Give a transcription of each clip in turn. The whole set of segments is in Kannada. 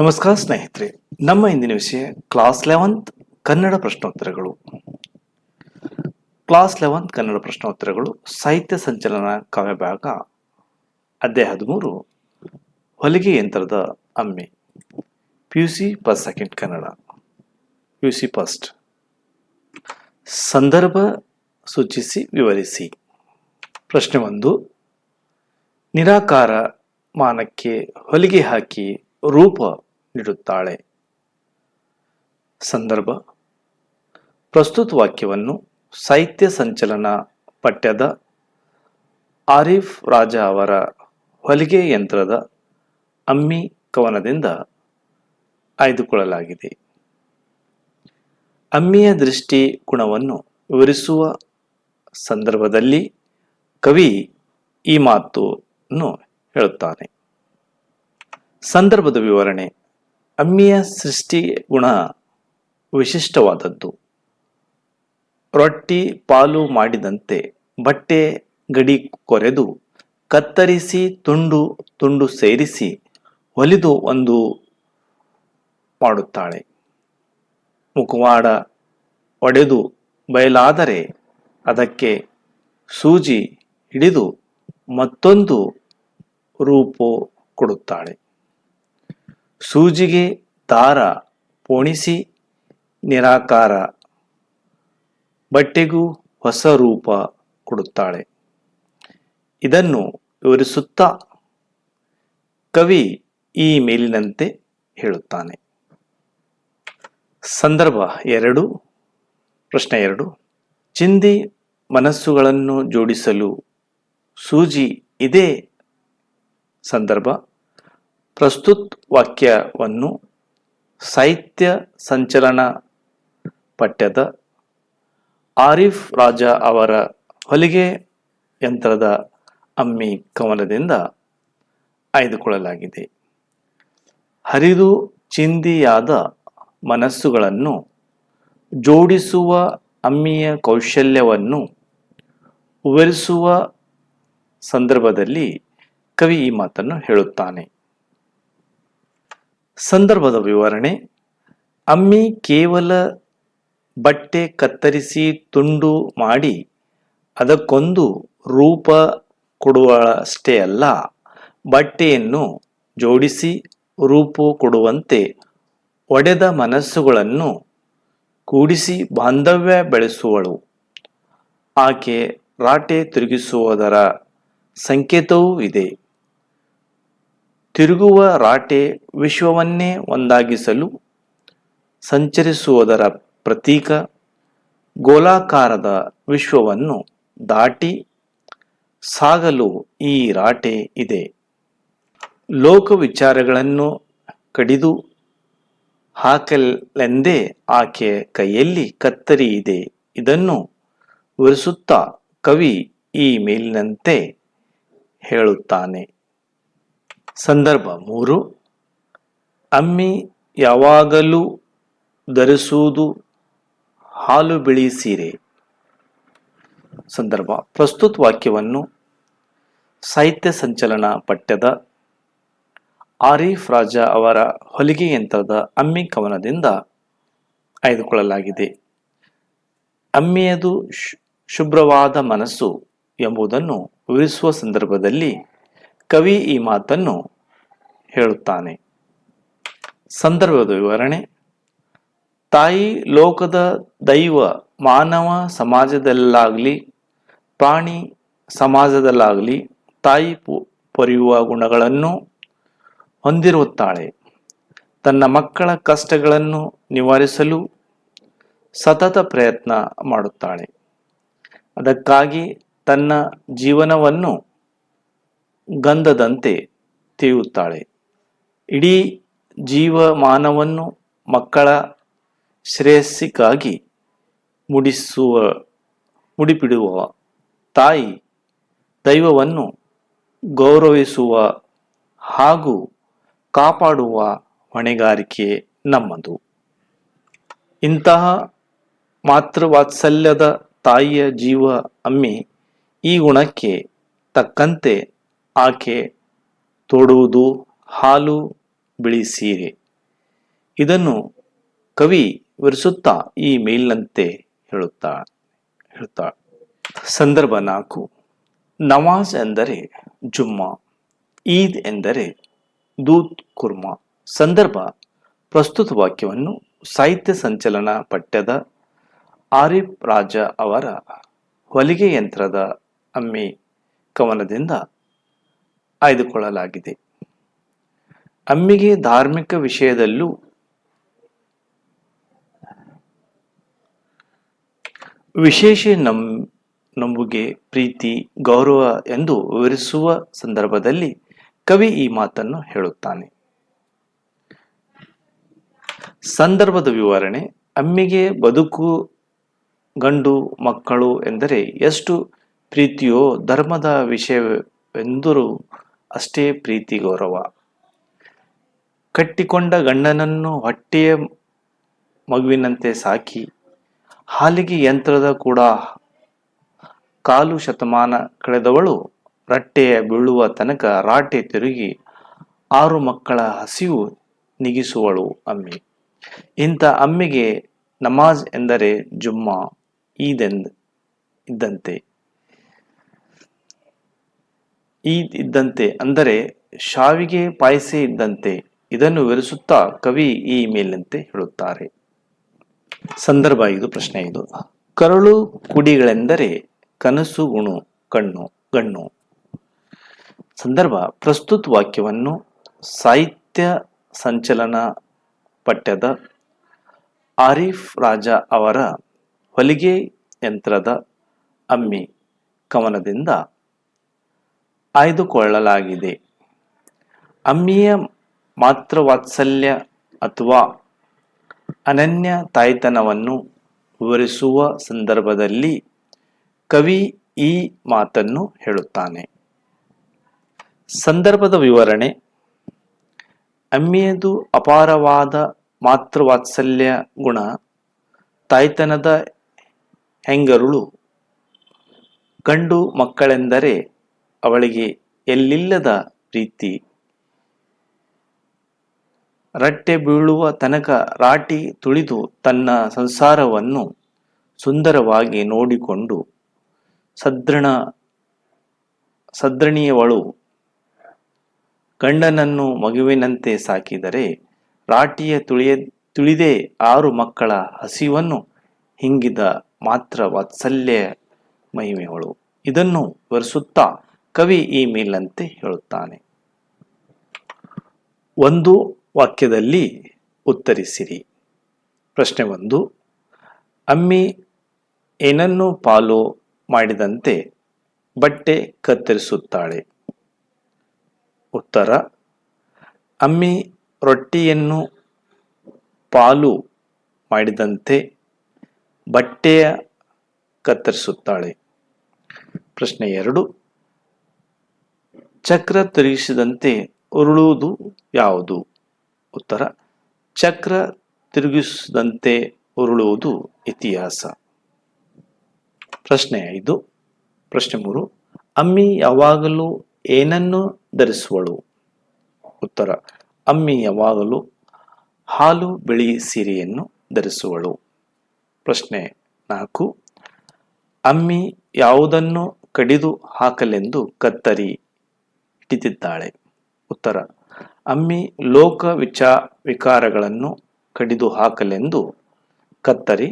ನಮಸ್ಕಾರ ಸ್ನೇಹಿತರೆ, ನಮ್ಮ ಇಂದಿನ ವಿಷಯ ಕ್ಲಾಸ್ ಲೆವೆಂತ್ ಕನ್ನಡ ಪ್ರಶ್ನೋತ್ತರಗಳು. ಕ್ಲಾಸ್ ಲೆವೆಂತ್ ಕನ್ನಡ ಪ್ರಶ್ನೋತ್ತರಗಳು ಸಾಹಿತ್ಯ ಸಂಚಲನ ಕಾವ್ಯಭಾಗ ಅಧ್ಯಾಯ ಹದಿಮೂರು, ಹೊಲಿಗೆ ಯಂತ್ರದ ಅಮ್ಮಿ P U C per second Kannada P U C first ಸಂದರ್ಭ ಸೂಚಿಸಿ ವಿವರಿಸಿ. ಪ್ರಶ್ನೆ ಒಂದು, ನಿರಾಕಾರ ಮಾನಕ್ಕೆ ಹೊಲಿಗೆ ಹಾಕಿ ರೂಪ ನೀಡುತ್ತಾಳೆ. ಸಂದರ್ಭ. ಪ್ರಸ್ತುತ ವಾಕ್ಯವನ್ನು ಸಾಹಿತ್ಯ ಸಂಚಲನ ಪಠ್ಯದ ಆರಿಫ್ ರಾಜ ಅವರ ಹೊಲಿಗೆ ಯಂತ್ರದ ಅಮ್ಮಿ ಕವನದಿಂದ ಆಯ್ದುಕೊಳ್ಳಲಾಗಿದೆ. ಅಮ್ಮಿಯ ದೃಷ್ಟಿ ಗುಣವನ್ನು ವಿವರಿಸುವ ಸಂದರ್ಭದಲ್ಲಿ ಕವಿ ಈ ಮಾತನ್ನು ಹೇಳುತ್ತಾನೆ. ಸಂದರ್ಭದ ವಿವರಣೆ. ಅಮ್ಮಿಯ ಸೃಷ್ಟಿ ಗುಣ ವಿಶಿಷ್ಟವಾದದ್ದು. ರೊಟ್ಟಿ ಪಾಲು ಮಾಡಿದಂತೆ ಬಟ್ಟೆ ಗಡಿ ಕೊರೆದು ಕತ್ತರಿಸಿ ತುಂಡು ತುಂಡು ಸೇರಿಸಿ ಹೊಲಿದು ಒಂದು ಮಾಡುತ್ತಾಳೆ. ಮುಖವಾಡ ಒಡೆದು ಬಯಲಾದರೆ ಅದಕ್ಕೆ ಸೂಜಿ ಹಿಡಿದು ಮತ್ತೊಂದು ರೂಪು ಕೊಡುತ್ತಾಳೆ. ಸೂಜಿಗೆ ದಾರ ಪೋಣಿಸಿ ನಿರಾಕಾರ, ಬಟ್ಟೆಗೂ ಹೊಸ ರೂಪ ಕೊಡುತ್ತಾಳೆ. ಇದನ್ನು ವಿವರಿಸುತ್ತಾ ಕವಿ ಈ ಮೇಲಿನಂತೆ ಹೇಳುತ್ತಾನೆ. ಸಂದರ್ಭ ಎರಡು, ಪ್ರಶ್ನೆ ಎರಡು. ಚಿಂದಿ ಮನಸ್ಸುಗಳನ್ನು ಜೋಡಿಸಲು ಸೂಜಿ ಇದೇ ಸಂದರ್ಭ. ಪ್ರಸ್ತುತ್ ವಾಕ್ಯವನ್ನು ಸಾಹಿತ್ಯ ಸಂಚಲನ ಪಠ್ಯದ ಆರಿಫ್ ರಾಜ ಅವರ ಹೊಲಿಗೆ ಯಂತ್ರದ ಅಮ್ಮಿ ಕವನದಿಂದ ಆಯ್ದುಕೊಳ್ಳಲಾಗಿದೆ. ಹರಿದು ಚಿಂದಿಯಾದ ಮನಸ್ಸುಗಳನ್ನು ಜೋಡಿಸುವ ಅಮ್ಮಿಯ ಕೌಶಲ್ಯವನ್ನು ವಿವರಿಸುವ ಸಂದರ್ಭದಲ್ಲಿ ಕವಿ ಈ ಮಾತನ್ನು ಹೇಳುತ್ತಾನೆ. ಸಂದರ್ಭದ ವಿವರಣೆ. ಅಮ್ಮಿ ಕೇವಲ ಬಟ್ಟೆ ಕತ್ತರಿಸಿ ತುಂಡು ಮಾಡಿ ಅದಕ್ಕೊಂದು ರೂಪ ಕೊಡುವಷ್ಟೇ ಅಲ್ಲ, ಬಟ್ಟೆಯನ್ನು ಜೋಡಿಸಿ ರೂಪು ಕೊಡುವಂತೆ ಒಡೆದ ಮನಸ್ಸುಗಳನ್ನು ಕೂಡಿಸಿ ಬಾಂಧವ್ಯ ಬೆಳೆಸುವಳು. ಆಕೆ ರಾಟೆ ತಿರುಗಿಸುವುದರ ಸಂಕೇತವೂ ಇದೆ. ತಿರುಗುವ ರಾಟೆ ವಿಶ್ವವನ್ನೇ ಒಂದಾಗಿಸಲು, ಸಂಚರಿಸುವುದರ ಪ್ರತೀಕ ಗೋಲಾಕಾರದ ವಿಶ್ವವನ್ನು ದಾಟಿ ಸಾಗಲು ಈ ರಾಟೆ ಇದೆ. ಲೋಕ ವಿಚಾರಗಳನ್ನು ಕಡಿದು ಹಾಕಲೆಂದೇ ಆಕೆ ಕೈಯಲ್ಲಿ ಕತ್ತರಿ ಇದೆ. ಇದನ್ನು ವಿವರಿಸುತ್ತಾ ಕವಿ ಈ ಮೇಲಿನಂತೆ ಹೇಳುತ್ತಾನೆ. ಸಂದರ್ಭ ಮೂರು. ಅಮ್ಮಿ ಯಾವಾಗಲೂ ಧರಿಸುವುದು ಹಾಲು ಬಿಳಿ ಸೀರೆ. ಸಂದರ್ಭ ಪ್ರಸ್ತುತ ವಾಕ್ಯವನ್ನು ಸಾಹಿತ್ಯ ಸಂಚಲನ ಪಠ್ಯದ ಆರೀಫ್ ರಾಜ ಅವರ ಹೊಲಿಗೆ ಯಂತ್ರದ ಅಮ್ಮಿ ಕವನದಿಂದ ಆಯ್ದುಕೊಳ್ಳಲಾಗಿದೆ. ಅಮ್ಮಿಯದು ಶುಭ್ರವಾದ ಮನಸ್ಸು ಎಂಬುದನ್ನು ವಿವರಿಸುವ ಸಂದರ್ಭದಲ್ಲಿ ಕವಿ ಈ ಮಾತನ್ನು ಹೇಳುತ್ತಾನೆ. ಸಂದರ್ಭದ ವಿವರಣೆ. ತಾಯಿ ಲೋಕದ ದೈವ ಮಾನವ ಸಮಾಜದಲ್ಲಾಗಲಿ, ಪ್ರಾಣಿ ಸಮಾಜದಲ್ಲಾಗಲಿ ತಾಯಿ ಪೊರೆಯುವ ಗುಣಗಳನ್ನು ಹೊಂದಿರುತ್ತಾಳೆ. ತನ್ನ ಮಕ್ಕಳ ಕಷ್ಟಗಳನ್ನು ನಿವಾರಿಸಲು ಸತತ ಪ್ರಯತ್ನ ಮಾಡುತ್ತಾಳೆ. ಅದಕ್ಕಾಗಿ ತನ್ನ ಜೀವನವನ್ನು ಗಂಧದಂತೆ ತೇಯುತ್ತಾಳೆ ಇಡೀ ಜೀವಮಾನವನ್ನು ಮಕ್ಕಳ ಶ್ರೇಯಸ್ಸಿಗಾಗಿ ಮುಡಿಸುವ, ಮುಡಿಪಿಡುವ ತಾಯಿ ದೈವವನ್ನು ಗೌರವಿಸುವ ಹಾಗೂ ಕಾಪಾಡುವ ಹೊಣೆಗಾರಿಕೆ ನಮ್ಮದು. ಇಂತಹ ಮಾತೃವಾತ್ಸಲ್ಯದ ತಾಯಿಯ ಜೀವ ಅಮ್ಮಿ ಈ ಗುಣಕ್ಕೆ ತಕ್ಕಂತೆ ಆಕೆ ತೊಡುವುದು ಹಾಲು ಬಿಳಿ ಸೀರೆ. ಇದನ್ನು ಕವಿ ವಿವರಿಸುತ್ತಾ ಈ ಮೇಲಿನಂತೆ ಹೇಳುತ್ತಾ ಹೇಳ್ತಾ ಸಂದರ್ಭ ನಾಲ್ಕು. ನವಾಜ್ ಎಂದರೆ ಜುಮ್ಮಾ, ಈದ್ ಎಂದರೆ ದೂತ್ ಕುರ್ಮಾ. ಸಂದರ್ಭ, ಪ್ರಸ್ತುತ ವಾಕ್ಯವನ್ನು ಸಾಹಿತ್ಯ ಸಂಚಲನ ಪಠ್ಯದ ಆರಿಫ್ ರಾಜ ಅವರ ಹೊಲಿಗೆ ಯಂತ್ರದ ಅಮ್ಮಿ ಕವನದಿಂದ ಆಯ್ದುಕೊಳ್ಳಲಾಗಿದೆ. ಅಮ್ಮಿಗೆ ಧಾರ್ಮಿಕ ವಿಷಯದಲ್ಲೂ ವಿಶೇಷ ನಂ ನಂಬುಗೆ ಪ್ರೀತಿ, ಗೌರವ ಎಂದು ವಿವರಿಸುವ ಸಂದರ್ಭದಲ್ಲಿ ಕವಿ ಈ ಮಾತನ್ನು ಹೇಳುತ್ತಾನೆ. ಸಂದರ್ಭದ ವಿವರಣೆ, ಅಮ್ಮಿಗೆ ಬದುಕು, ಗಂಡು, ಮಕ್ಕಳು ಎಂದರೆ ಎಷ್ಟು ಪ್ರೀತಿಯೋ ಧರ್ಮದ ವಿಷಯವೆಂದರೂ ಅಷ್ಟೇ ಪ್ರೀತಿ ಗೌರವ. ಕಟ್ಟಿಕೊಂಡ ಗಂಡನನ್ನು ಹೊಟ್ಟೆಯ ಮಗುವಿನಂತೆ ಸಾಕಿ, ಹಾಲಿಗೆ ಯಂತ್ರದ ಕೂಡ ಕಾಲು ಶತಮಾನ ಕಳೆದವಳು ರಟ್ಟೆಯ ಬೀಳುವ ತನಕ ರಾಟೆ ತಿರುಗಿ ಆರು ಮಕ್ಕಳ ಹಸಿವು ನಿಗಿಸುವಳು ಅಮ್ಮಿ. ಇಂಥ ಅಮ್ಮಿಗೆ ನಮಾಜ್ ಎಂದರೆ ಜುಮ್ಮಾ ಈದೆಂದ್ ಇದ್ದಂತೆ. ಈದ್ ಇದ್ದಂತೆ, ಅಂದರೆ ಶಾವಿಗೆ ಪಾಯಸೆ ಇದ್ದಂತೆ, ಇದನ್ನು ವಿವರಿಸುತ್ತಾ ಕವಿ ಈ ಮೇಲಿನಂತೆ ಹೇಳುತ್ತಾರೆ. ಸಂದರ್ಭ ಇದು ಪ್ರಶ್ನೆ ಇದು ಕರಳು ಕುಡಿಗಳೆಂದರೆ ಕನಸು ಗುಣು ಕಣ್ಣು, ಗಣ್ಣು. ಸಂದರ್ಭ, ಪ್ರಸ್ತುತ ವಾಕ್ಯವನ್ನು ಸಾಹಿತ್ಯ ಸಂಚಲನ ಪಠ್ಯದ ಆರಿಫ್ ರಾಜ ಅವರ ಹೊಲಿಗೆ ಯಂತ್ರದ ಅಮ್ಮಿ ಕವನದಿಂದ ಆಯ್ದುಕೊಳ್ಳಲಾಗಿದೆ. ಅಮ್ಮಿಯ ಮಾತೃವಾತ್ಸಲ್ಯ ಅಥವಾ ಅನನ್ಯ ತಾಯ್ತನವನ್ನು ವಿವರಿಸುವ ಸಂದರ್ಭದಲ್ಲಿ ಕವಿ ಈ ಮಾತನ್ನು ಹೇಳುತ್ತಾನೆ. ಸಂದರ್ಭದ ವಿವರಣೆ. ಅಮ್ಮಿಯದು ಅಪಾರವಾದ ಮಾತೃವಾತ್ಸಲ್ಯ ಗುಣ ತಾಯ್ತನದ ಹೆಂಗರುಳು ಗಂಡು ಮಕ್ಕಳೆಂದರೆ ಅವಳಿಗೆ ಎಲ್ಲಿಲ್ಲದ ಪ್ರೀತಿ. ರಟ್ಟೆ ಬೀಳುವ ತನಕ ರಾಟಿ ತುಳಿದು ತನ್ನ ಸಂಸಾರವನ್ನು ಸುಂದರವಾಗಿ ನೋಡಿಕೊಂಡು ಸದೃಣ ಸದೃಣಿಯವಳು ಗಂಡನನ್ನು ಮಗುವಿನಂತೆ ಸಾಕಿದರೆ ರಾಟಿಯ ತುಳಿಯ, ತುಳಿದೇ ಆರು ಮಕ್ಕಳ ಹಸಿವನ್ನು ಹಿಂಗಿದ ಮಾತ್ರ ವಾತ್ಸಲ್ಯ ಮಹಿಮೆಯವಳು ಇದನ್ನು ವಿವರಿಸುತ್ತಾ ಕವಿ ಈ ಮೇಲಂತೆ ಹೇಳುತ್ತಾನೆ. ಒಂದು ವಾಕ್ಯದಲ್ಲಿ ಉತ್ತರಿಸಿರಿ. ಪ್ರಶ್ನೆ ಒಂದು, ಅಮ್ಮಿ ಏನನ್ನು ಪಾಲು ಮಾಡಿದಂತೆ ಬಟ್ಟೆ ಕತ್ತರಿಸುತ್ತಾಳೆ? ಉತ್ತರ, ಅಮ್ಮಿ ರೊಟ್ಟಿಯನ್ನು ಪಾಲು ಮಾಡಿದಂತೆ ಬಟ್ಟೆಯ ಕತ್ತರಿಸುತ್ತಾಳೆ. ಪ್ರಶ್ನೆ ಎರಡು ಚಕ್ರ ತಿರುಗಿಸಿದಂತೆ ಉರುಳುವುದು ಯಾವುದು? ಉತ್ತರ, ಚಕ್ರ ತಿರುಗಿಸಿದಂತೆ ಉರುಳುವುದು ಇತಿಹಾಸ. ಪ್ರಶ್ನೆ ಐದು, ಪ್ರಶ್ನೆ ಮೂರು, ಅಮ್ಮಿ ಯಾವಾಗಲೂ ಏನನ್ನು ಧರಿಸುವಳು? ಉತ್ತರ, ಅಮ್ಮಿ ಯಾವಾಗಲೂ ಹಾಲು ಬಿಳಿ ಸೀರೆಯನ್ನು ಧರಿಸುವಳು. ಪ್ರಶ್ನೆ ನಾಲ್ಕು, ಅಮ್ಮಿ ಯಾವುದನ್ನು ಕಡಿದು ಹಾಕಲೆಂದು ಕತ್ತರಿ? ಹಿಡಿದಿದ್ದಾಳೆ ಉತ್ತರ, ಅಮ್ಮಿ ಲೋಕ ವಿಚಾ ವಿಕಾರಗಳನ್ನು ಕಡಿದು ಹಾಕಲೆಂದು ಕತ್ತರಿ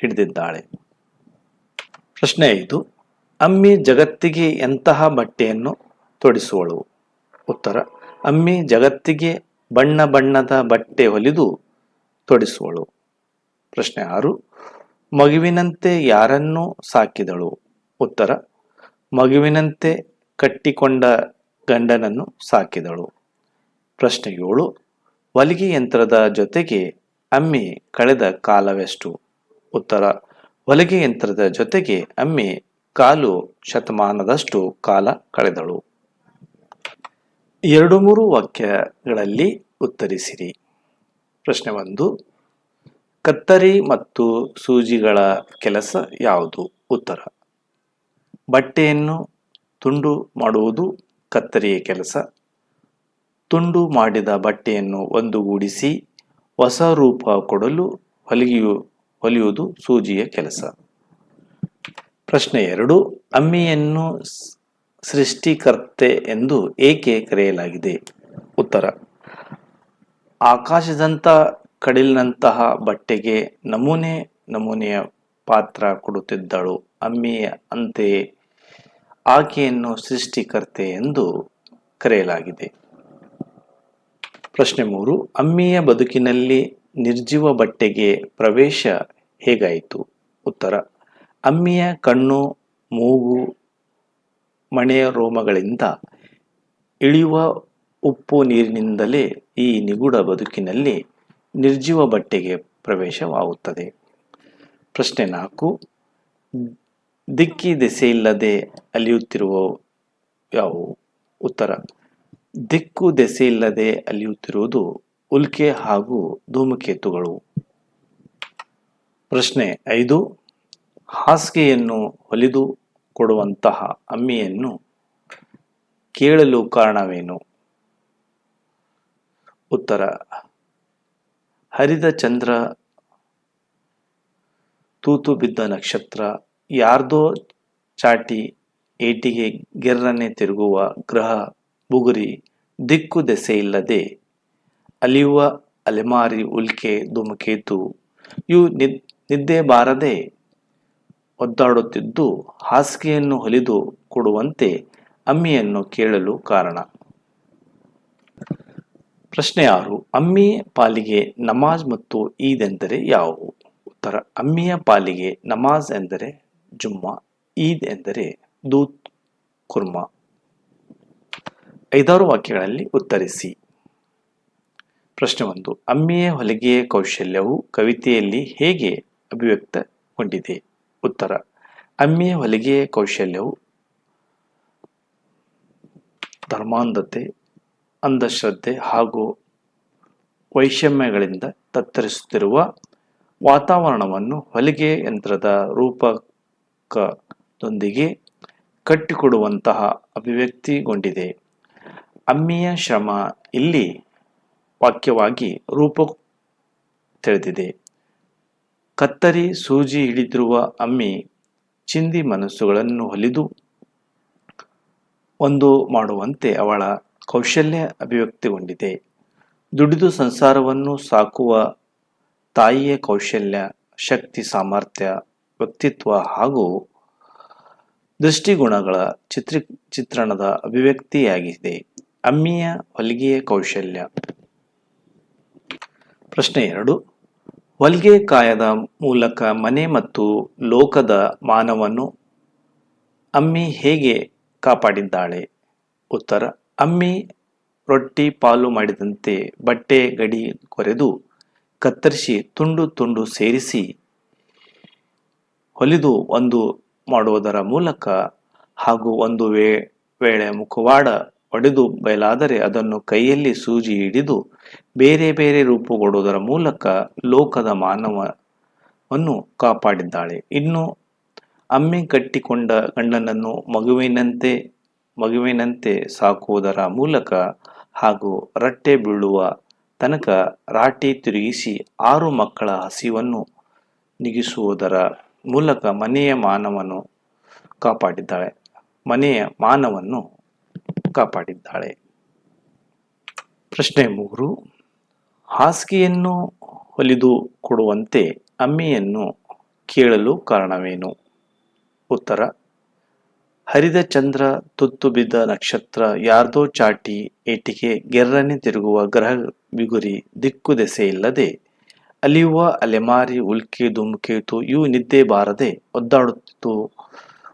ಹಿಡಿದಿದ್ದಾಳೆ. ಪ್ರಶ್ನೆ ಐದು, ಅಮ್ಮಿ ಜಗತ್ತಿಗೆ ಎಂತಹ ಬಟ್ಟೆಯನ್ನು ತೊಡಿಸುವಳು? ಉತ್ತರ, ಅಮ್ಮಿ ಜಗತ್ತಿಗೆ ಬಣ್ಣ ಬಣ್ಣದ ಬಟ್ಟೆ ಹೊಲಿದು ತೊಡಿಸುವಳು. ಪ್ರಶ್ನೆ ಆರು, ಮಗುವಿನಂತೆ ಯಾರನ್ನು ಸಾಕಿದಳು? ಉತ್ತರ, ಮಗುವಿನಂತೆ ಕಟ್ಟಿಕೊಂಡ ಗಂಡನನ್ನು ಸಾಕಿದಳು. ಪ್ರಶ್ನೆ ಏಳು ಹೊಲಿಗೆ ಯಂತ್ರದ ಜೊತೆಗೆ ಅಮ್ಮಿ ಕಳೆದ ಕಾಲವೆಷ್ಟು? ಉತ್ತರ ಹೊಲಿಗೆ ಯಂತ್ರದ ಜೊತೆಗೆ ಅಮ್ಮಿ ಕಾಲು ಶತಮಾನದಷ್ಟು ಕಾಲ ಕಳೆದಳು. ಎರಡು ಮೂರು ವಾಕ್ಯಗಳಲ್ಲಿ ಉತ್ತರಿಸಿರಿ. ಪ್ರಶ್ನೆ ಒಂದು, ಕತ್ತರಿ ಮತ್ತು ಸೂಜಿಗಳ ಕೆಲಸ ಯಾವುದು? ಉತ್ತರ, ಬಟ್ಟೆಯನ್ನು ತುಂಡು ಮಾಡುವುದು ಕತ್ತರಿಯ ಕೆಲಸ. ತುಂಡು ಮಾಡಿದ ಬಟ್ಟೆಯನ್ನು ಒಂದುಗೂಡಿಸಿ ಹೊಸ ರೂಪ ಕೊಡಲು ಹೊಲಿಗೆಯು ಹೊಲಿಯುವುದು ಸೂಜಿಯ ಕೆಲಸ. ಪ್ರಶ್ನೆ ಎರಡು, ಅಮ್ಮಿಯನ್ನು ಸೃಷ್ಟಿಕರ್ತೆ ಎಂದು ಏಕೆ ಕರೆಯಲಾಗಿದೆ? ಉತ್ತರ ಆಕಾಶದಂತ ಕಡಿಲಿನಂತಹ ಬಟ್ಟೆಗೆ ನಮೂನೆ ನಮೂನೆಯ ಪಾತ್ರ ಕೊಡುತ್ತಿದ್ದಳು. ಅಮ್ಮಿಯ ಅಂತೆಯೇ ಆಕೆಯನ್ನು ಸೃಷ್ಟಿಕರ್ತೆ ಎಂದು ಕರೆಯಲಾಗಿದೆ. ಪ್ರಶ್ನೆ ಮೂರು, ಅಮ್ಮಿಯ ಬದುಕಿನಲ್ಲಿ ನಿರ್ಜೀವ ಬಟ್ಟೆಗೆ ಪ್ರವೇಶ ಹೇಗಾಯಿತು? ಉತ್ತರ, ಅಮ್ಮಿಯ ಕಣ್ಣು, ಮೂಗು, ಮಣೆಯ ರೋಮಗಳಿಂದ ಇಳಿಯುವ ಉಪ್ಪು ನೀರಿನಿಂದಲೇ ಈ ನಿಗೂಢ ಬದುಕಿನಲ್ಲಿ ನಿರ್ಜೀವ ಬಟ್ಟೆಗೆ ಪ್ರವೇಶವಾಗುತ್ತದೆ. ಪ್ರಶ್ನೆ ನಾಲ್ಕು ದಿಕ್ಕಿ ದೆಸೆಯಿಲ್ಲದೆ ಅಲಿಯುತ್ತಿರುವ ಯಾವುವು ಉತ್ತರ? ದಿಕ್ಕು ದೆಸೆಯಿಲ್ಲದೆ ಅಲಿಯುತ್ತಿರುವುದು ಉಲ್ಕೆ ಹಾಗೂ ಧೂಮಕೇತುಗಳು. ಪ್ರಶ್ನೆ ಐದು. ಹಾಸಿಗೆಯನ್ನು ಹೊಲಿದು ಕೊಡುವಂತಹ ಅಮ್ಮಿಯನ್ನು ಕೇಳಲು ಕಾರಣವೇನು? ಉತ್ತರ. ಹರಿದ ಚಂದ್ರ, ತೂತು ಬಿದ್ದ ನಕ್ಷತ್ರ ಯಾರ್ದೋ ಚಾಟಿ ಏಟಿಗೆ ಗೆರ್ರನೆ ತಿರುಗುವ ಗ್ರಹ ಬುಗುರಿ ದಿಕ್ಕು ದೆಸೆಯಿಲ್ಲದೆ ಅಲಿಯುವ ಅಲೆಮಾರಿ ಉಲ್ಕೆ ಧೂಮಕೇತು. ಇವು ನಿದ್, ನಿದ್ದೆ ಬಾರದೆ ಒದ್ದಾಡುತ್ತಿದ್ದು ಹಾಸಿಗೆಯನ್ನು ಹೊಲಿದು ಕೊಡುವಂತೆ ಅಮ್ಮಿಯನ್ನು ಕೇಳಲು ಕಾರಣ. ಪ್ರಶ್ನೆ ಆರು, ಅಮ್ಮಿ ಪಾಲಿಗೆ ನಮಾಜ್ ಮತ್ತು ಈದ್ ಎಂದರೆ ಯಾವುವು ಉತ್ತರ, ಅಮ್ಮಿಯ ಪಾಲಿಗೆ ನಮಾಜ್ ಎಂದರೆ ಜುಮ್ಮಾ. ಈದ್ ಎಂದರೆ ದೂತ್, ಕುರ್ಮಾ. ಐದಾರು ವಾಕ್ಯಗಳಲ್ಲಿ ಉತ್ತರಿಸಿ. ಪ್ರಶ್ನೆ ಒಂದು, ಅಮ್ಮಿಯ ಹೊಲಿಗೆಯ ಕೌಶಲ್ಯವು ಕವಿತೆಯಲ್ಲಿ ಹೇಗೆ ಅಭಿವ್ಯಕ್ತಗೊಂಡಿದೆ? ಉತ್ತರ, ಅಮ್ಮಿಯ ಹೊಲಿಗೆಯ ಕೌಶಲ್ಯವು ಧರ್ಮಾಂಧತೆ, ಅಂಧಶ್ರದ್ಧೆ ಹಾಗೂ ವೈಷಮ್ಯಗಳಿಂದ ತತ್ತರಿಸುತ್ತಿರುವ ವಾತಾವರಣವನ್ನು ಹೊಲಿಗೆ ಯಂತ್ರದ ರೂಪಕದೊಂದಿಗೆ ಕಟ್ಟಿಕೊಡುವಂತಹ ಅಭಿವ್ಯಕ್ತಿಗೊಂಡಿದೆ. ಅಮ್ಮಿಯ ಶ್ರಮ ಇಲ್ಲಿ ವಾಕ್ಯವಾಗಿ ರೂಪ ತಿಳಿದಿದೆ ಕತ್ತರಿ ಸೂಜಿ ಹಿಡಿದಿರುವ ಅಮ್ಮಿ ಚಿಂದಿ ಮನಸ್ಸುಗಳನ್ನು ಹೊಲಿದು ಒಂದು ಮಾಡುವಂತೆ ಅವಳ ಕೌಶಲ್ಯ ಅಭಿವ್ಯಕ್ತಿಗೊಂಡಿದೆ. ದುಡಿದು ಸಂಸಾರವನ್ನು ಸಾಕುವ ತಾಯಿಯ ಕೌಶಲ್ಯ, ಶಕ್ತಿ, ಸಾಮರ್ಥ್ಯ ವ್ಯಕ್ತಿತ್ವ ಹಾಗೂ ದೃಷ್ಟಿಗುಣಗಳ ಚಿತ್ರಿ, ಚಿತ್ರಣದ ಅಭಿವ್ಯಕ್ತಿಯಾಗಿದೆ. ಅಮ್ಮಿಯ ಹೊಲಿಗೆಯ ಕೌಶಲ್ಯ. ಪ್ರಶ್ನೆ ಎರಡು. ಹೊಲಿಗೆ ಕಾಯದ ಮೂಲಕ ಮನೆ ಮತ್ತು ಲೋಕದ ಮಾನವನ್ನು ಅಮ್ಮಿ ಹೇಗೆ ಕಾಪಾಡಿದ್ದಾಳೆ? ಉತ್ತರ. ಅಮ್ಮಿ ರೊಟ್ಟಿ ಪಾಲು ಮಾಡಿದಂತೆ ಬಟ್ಟೆ ಗಡಿ ಕೊರೆದು ಕತ್ತರಿಸಿ ತುಂಡು ತುಂಡು ಸೇರಿಸಿ ಹೊಲಿದು ಒಂದು ಮಾಡುವುದರ ಮೂಲಕ ಹಾಗೂ ಒಂದು ವೇ, ವೇಳೆ ಮುಖವಾಡ ಒಡೆದು ಬಯಲಾದರೆ ಅದನ್ನು ಕೈಯಲ್ಲಿ ಸೂಜಿ ಹಿಡಿದು ಬೇರೆ ಬೇರೆ ರೂಪುಗೊಡುವುದರ ಮೂಲಕ ಲೋಕದ ಮಾನವವನ್ನು ಕಾಪಾಡಿದ್ದಾಳೆ. ಇನ್ನು ಅಮ್ಮೆ ಕಟ್ಟಿಕೊಂಡ ಗಂಡನನ್ನು ಮಗುವಿನಂತೆ ಮಗುವಿನಂತೆ ಸಾಕುವುದರ ಮೂಲಕ ಹಾಗೂ ರಟ್ಟೆ ಬೀಳುವ ತನಕ ರಾಟಿ ತಿರುಗಿಸಿ ಆರು ಮಕ್ಕಳ ಹಸಿವನ್ನು ನಿಗಿಸುವುದರ ಮೂಲಕ ಮನೆಯ ಮಾನವನ್ನು ಕಾಪಾಡಿದ್ದಾಳೆ. ಮನೆಯ ಮಾನವನ್ನು ಕಾಪಾಡಿದ್ದಾಳೆ. ಪ್ರಶ್ನೆ ಮೂರು. ಹಾಸಿಗೆಯನ್ನು ಹೊಲಿದು ಕೊಡುವಂತೆ ಅಮ್ಮಿಯನ್ನು ಕೇಳಲು ಕಾರಣವೇನು? ಉತ್ತರ. ಹರಿದ ಚಂದ್ರ, ತುತ್ತು ಬಿದ್ದ ನಕ್ಷತ್ರ, ಯಾರ್ದೋ ಚಾಟಿ ಏಟಿಗೆ ಗೆರ್ರನೆ ತಿರುಗುವ ಗ್ರಹ ಬಿಗುರಿ ದಿಕ್ಕು ದೆಸೆ ಇಲ್ಲದೆ ಅಲಿಯುವ ಅಲೆಮಾರಿ, ಉಲ್ಕೆ ಧುಮುಕೇತು ಇವು ನಿದ್ದೆ ಬಾರದೆ ಒದ್ದಾಡುತ್ತಿತ್ತು.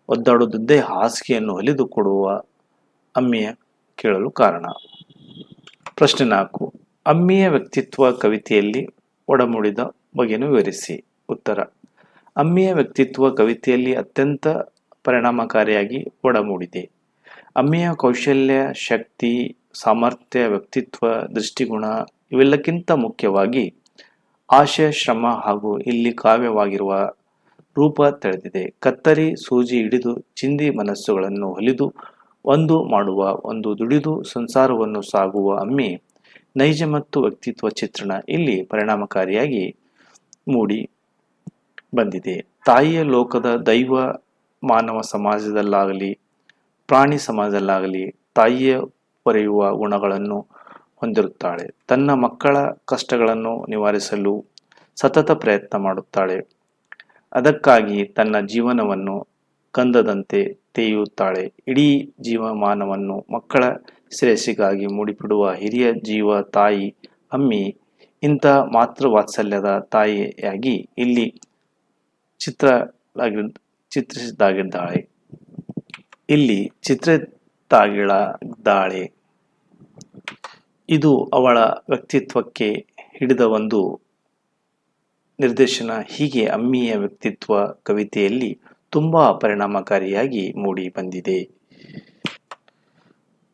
ಒದ್ದಾಡುತ್ತಿದ್ದೇ ಹಾಸಿಗೆಯನ್ನು ಹೊಲಿದು ಕೊಡುವ ಅಮ್ಮಿಯ ಕೇಳಲು ಕಾರಣ. ಪ್ರಶ್ನೆ ನಾಲ್ಕು. ಅಮ್ಮಿಯ ವ್ಯಕ್ತಿತ್ವ ಕವಿತೆಯಲ್ಲಿ ಒಡಮೂಡಿದ ಬಗೆಯನ್ನು ವಿವರಿಸಿ. ಉತ್ತರ. ಅಮ್ಮಿಯ ವ್ಯಕ್ತಿತ್ವ ಕವಿತೆಯಲ್ಲಿ ಅತ್ಯಂತ ಪರಿಣಾಮಕಾರಿಯಾಗಿ ಒಡಮೂಡಿದೆ. ಅಮ್ಮಿಯ ಕೌಶಲ್ಯ, ಶಕ್ತಿ, ಸಾಮರ್ಥ್ಯ, ವ್ಯಕ್ತಿತ್ವ, ದೃಷ್ಟಿಗುಣ ಇವೆಲ್ಲಕ್ಕಿಂತ ಮುಖ್ಯವಾಗಿ ಆಶಯ, ಶ್ರಮ ಹಾಗೂ ಇಲ್ಲಿ ಕಾವ್ಯವಾಗಿರುವ ರೂಪ ತಳೆದಿದೆ. ಕತ್ತರಿ ಸೂಜಿ ಹಿಡಿದು ಚಿಂದಿ ಮನಸ್ಸುಗಳನ್ನು ಹೊಲಿದು ಒಂದು ಮಾಡುವ, ಒಂದು ದುಡಿದು ಸಂಸಾರವನ್ನು ಸಾಗುವ ಅಮ್ಮಿ ನೈಜ ಮತ್ತು ವ್ಯಕ್ತಿತ್ವ ಚಿತ್ರಣ ಇಲ್ಲಿ ಪರಿಣಾಮಕಾರಿಯಾಗಿ ಮೂಡಿ ಬಂದಿದೆ. ತಾಯಿಯ ಲೋಕದ ದೈವ ಮಾನವ ಸಮಾಜದಲ್ಲಾಗಲಿ, ಪ್ರಾಣಿ ಸಮಾಜದಲ್ಲಾಗಲಿ ತಾಯಿಯ ಪೊರೆಯುವ ಗುಣಗಳನ್ನು ಹೊಂದಿರುತ್ತಾಳೆ. ತನ್ನ ಮಕ್ಕಳ ಕಷ್ಟಗಳನ್ನು ನಿವಾರಿಸಲು ಸತತ ಪ್ರಯತ್ನ ಮಾಡುತ್ತಾಳೆ. ಅದಕ್ಕಾಗಿ ತನ್ನ ಜೀವನವನ್ನು ಕಂದದಂತೆ ತೇಯುತ್ತಾಳೆ ಇಡೀ ಜೀವಮಾನವನ್ನು ಮಕ್ಕಳ ಶ್ರೇಯಸ್ಸಿಗಾಗಿ ಮೂಡಿಬಿಡುವ ಹಿರಿಯ ಜೀವ ತಾಯಿ ಅಮ್ಮಿ ಇಂಥ ಮಾತೃವಾತ್ಸಲ್ಯದ ತಾಯಿಯಾಗಿ ಇಲ್ಲಿ ಚಿತ್ರ ಚಿತ್ರಿಸಿದ್ದಾಗಿದ್ದಾಳೆ. ಇಲ್ಲಿ ಚಿತ್ರಿತಾಗಿದ್ದಾಳೆ ಇದು ಅವಳ ವ್ಯಕ್ತಿತ್ವಕ್ಕೆ ಹಿಡಿದ ಒಂದು ನಿರ್ದೇಶನ. ಹೀಗೆ ಅಮ್ಮಿಯ ವ್ಯಕ್ತಿತ್ವ ಕವಿತೆಯಲ್ಲಿ ತುಂಬ ಪರಿಣಾಮಕಾರಿಯಾಗಿ ಮೂಡಿ ಬಂದಿದೆ.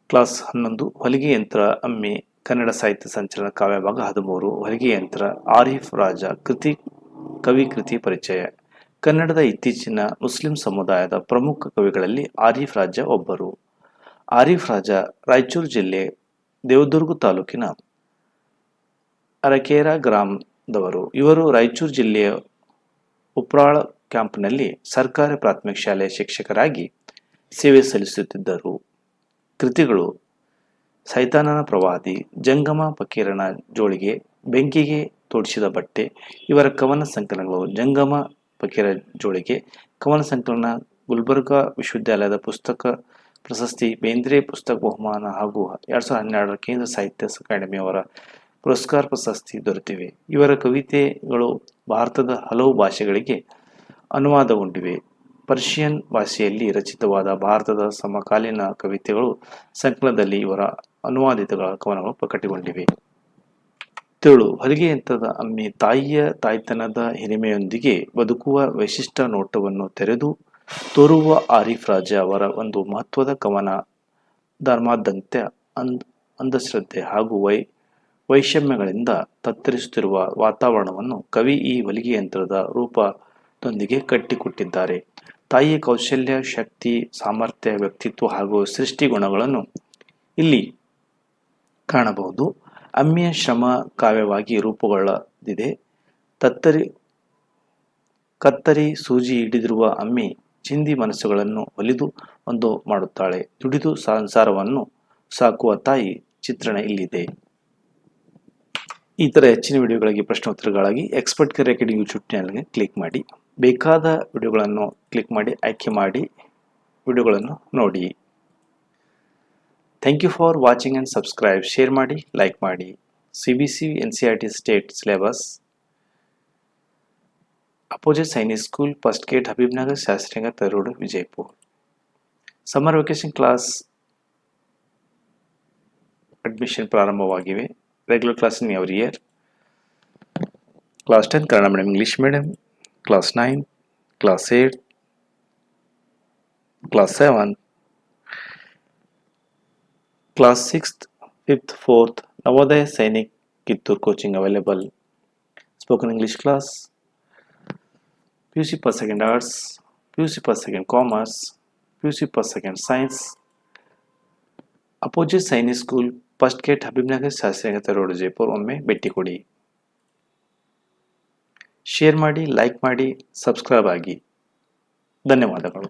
ಕ್ಲಾಸ್ ಹನ್ನೊಂದು, ಹೊಲಿಗೆ ಯಂತ್ರ. ಅಮ್ಮಿ, ಕನ್ನಡ ಸಾಹಿತ್ಯ ಸಂಚಲನ ಕಾವ್ಯಭಾಗ ಹದಿಮೂರು, ಹೊಲಿಗೆ ಯಂತ್ರ. ಆರಿಫ್ ರಾಜ, ಕೃತಿ, ಕವಿ ಕೃತಿ ಪರಿಚಯ. ಕನ್ನಡದ ಇತ್ತೀಚಿನ ಮುಸ್ಲಿಂ ಸಮುದಾಯದ ಪ್ರಮುಖ ಕವಿಗಳಲ್ಲಿ ಆರಿಫ್ ರಾಜ ಒಬ್ಬರು. ಆರಿಫ್ ರಾಜ ರಾಯಚೂರು ಜಿಲ್ಲೆ ದೇವದುರ್ಗ ತಾಲೂಕಿನ ಅರಕೇರ ಗ್ರಾಮದವರು. ಇವರು ರಾಯಚೂರು ಜಿಲ್ಲೆಯ ಉಪ್ರಾಳ ಕ್ಯಾಂಪ್ನಲ್ಲಿ ಸರ್ಕಾರಿ ಪ್ರಾಥಮಿಕ ಶಾಲೆಯ ಶಿಕ್ಷಕರಾಗಿ ಸೇವೆ ಸಲ್ಲಿಸುತ್ತಿದ್ದರು. ಕೃತಿಗಳು ಸೈತಾನನ ಪ್ರವಾದಿ, ಜಂಗಮ ಪಕೀರನ ಜೋಳಿಗೆ ಬೆಂಕಿಗೆ ತೋಡಿಸಿದ ಬಟ್ಟೆ, ಇವರ ಕವನ ಸಂಕಲನಗಳು ಜಂಗಮ ಪಕೀರ ಜೋಳಿಗೆ, ಕವನ ಸಂಕಲನ ಗುಲ್ಬರ್ಗಾ ವಿಶ್ವವಿದ್ಯಾಲಯದ ಪುಸ್ತಕ ಪ್ರಶಸ್ತಿ, ಬೇಂದ್ರೆ ಪುಸ್ತಕ ಬಹುಮಾನ ಹಾಗೂ ಎರಡ್ ಸಾವಿರದ ಹನ್ನೆರಡರ ಕೇಂದ್ರ ಸಾಹಿತ್ಯ ಅಕಾಡೆಮಿಯವರ ಪುರಸ್ಕಾರ ಪ್ರಶಸ್ತಿ ದೊರೆತಿವೆ. ಇವರ ಕವಿತೆಗಳು ಭಾರತದ ಹಲವು ಭಾಷೆಗಳಿಗೆ ಅನುವಾದಗೊಂಡಿವೆ. ಪರ್ಷಿಯನ್ ಭಾಷೆಯಲ್ಲಿ ರಚಿತವಾದ ಭಾರತದ ಸಮಕಾಲೀನ ಕವಿತೆಗಳು ಸಂಕಲನದಲ್ಲಿ ಇವರ ಅನುವಾದಿತಗಳ ಕವನಗಳು ಪ್ರಕಟಗೊಂಡಿವೆ. ತೆಳು ಹೊಲಿಗೆ ಯಂತ್ರದ ಅಮ್ಮಿ ತಾಯಿಯ ತಾಯ್ತನದ ಹಿರಿಮೆಯೊಂದಿಗೆ ಬದುಕುವ ವೈಶಿಷ್ಟ ನೋಟವನ್ನು ತೆರೆದು ತೋರುವ ಆರಿಫ್ ರಾಜ ಅವರ ಒಂದು ಮಹತ್ವದ ಕವನ ಧರ್ಮಾದ್ಯಂತ ಅಂಧಶ್ರದ್ಧೆ ಹಾಗೂ ವೈ, ವೈಷಮ್ಯಗಳಿಂದ ತತ್ತರಿಸುತ್ತಿರುವ ವಾತಾವರಣವನ್ನು ಕವಿ ಈ ಹೊಲಿಗೆ ಯಂತ್ರದ ರೂಪದೊಂದಿಗೆ ಕಟ್ಟಿಕೊಟ್ಟಿದ್ದಾರೆ. ತಾಯಿಯ ಕೌಶಲ್ಯ, ಶಕ್ತಿ, ಸಾಮರ್ಥ್ಯ, ವ್ಯಕ್ತಿತ್ವ ಹಾಗೂ ಸೃಷ್ಟಿ ಗುಣಗಳನ್ನು ಇಲ್ಲಿ ಕಾಣಬಹುದು. ಅಮ್ಮಿಯ ಶ್ರಮ ಕಾವ್ಯವಾಗಿ ರೂಪುಗೊಳ್ಳದಿದೆ ತತ್ತರಿ, ಕತ್ತರಿ ಸೂಜಿ ಹಿಡಿದಿರುವ ಅಮ್ಮಿ ಚಿಂದಿ ಮನಸ್ಸುಗಳನ್ನು ಒಲಿದು ಒಂದು ಮಾಡುತ್ತಾಳೆ. ದುಡಿದು ಸಂಸಾರವನ್ನು ಸಾಕುವ ತಾಯಿ ಚಿತ್ರಣ ಇಲ್ಲಿದೆ. ಈ ಥರ ಹೆಚ್ಚಿನ ವಿಡಿಯೋಗಳಿಗೆ ಪ್ರಶ್ನೋತ್ತರಗಳಾಗಿ ಎಕ್ಸ್ಪರ್ಟ್ ಕೇರ್ ಅಕಾಡೆಮಿ ಯೂಟ್ಯೂಬ್ ಚಾನಲ್ಗೆ ಕ್ಲಿಕ್ ಮಾಡಿ. ಬೇಕಾದ ವಿಡಿಯೋಗಳನ್ನು ಕ್ಲಿಕ್ ಮಾಡಿ, ಆಯ್ಕೆ ಮಾಡಿ ವಿಡಿಯೋಗಳನ್ನು ನೋಡಿ. Thank you for watching and subscribe share ಮಾಡಿ ಲೈಕ್ ಮಾಡಿ. C B C N C R T state syllabus opposite Sainik school first gate Habibnagar Shastrinagar ತರೋಡು Vijayapura summer vacation class admission ಪ್ರಾರಂಭವಾಗಿವೆ regular class in every year class ten Kannada medium English medium class nine class eight class seven class sixth fifth fourth Navodaya Sainik Kittur coaching available spoken English class P U C per second arts P U C per second commerce P U C per second science opposite Sainik school first gate Habibnagar Shastrinagar road Jaipur ಒಮ್ಮೆ ಭೇಟಿ ಕೊಡಿ ಶೇರ್ ಮಾಡಿ ಲೈಕ್ ಮಾಡಿ ಸಬ್ಸ್ಕ್ರೈಬ್ ಆಗಿ ಧನ್ಯವಾದಗಳು